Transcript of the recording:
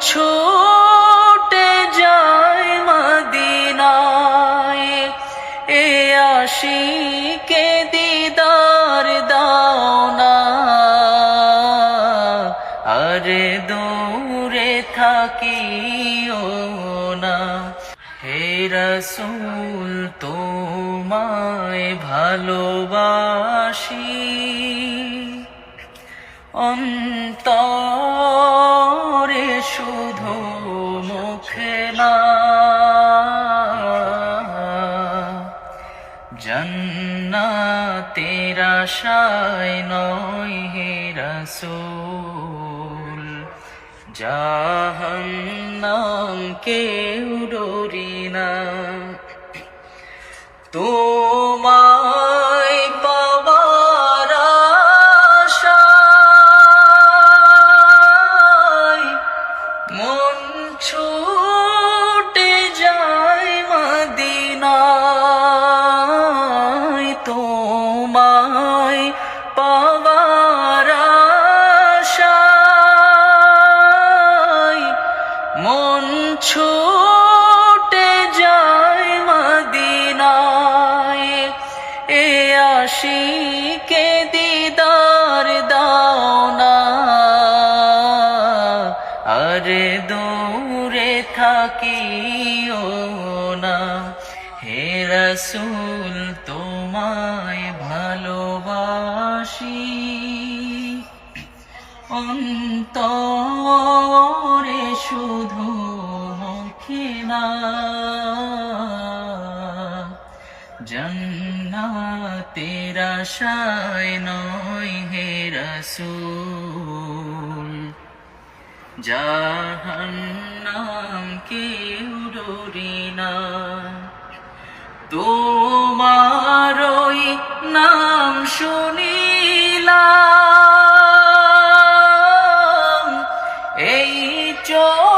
ছুটে যায় মদিনায়। এ আশিকে দিদার দাও না আরে দূরে থাকিও না। হে রসুল, তোমায় ভালোবাসি। অন্তর শুধু মুখে না। জন্নাতের আশায় নয় হে রসুল। জাহান্নাম কেউ ডরি না। তোমায় আশিকে দিদার দাও না আরে দূরে থাকিও না। হে রসুল, তোমায় ভালোবাসি। অন্তরে শুধু মুখে না জন্নাতের আশায় নয় হে রসুল। জাহান্নাম কেউ ডরি না। তোমারই নাম শুনিলাম। এই চোখে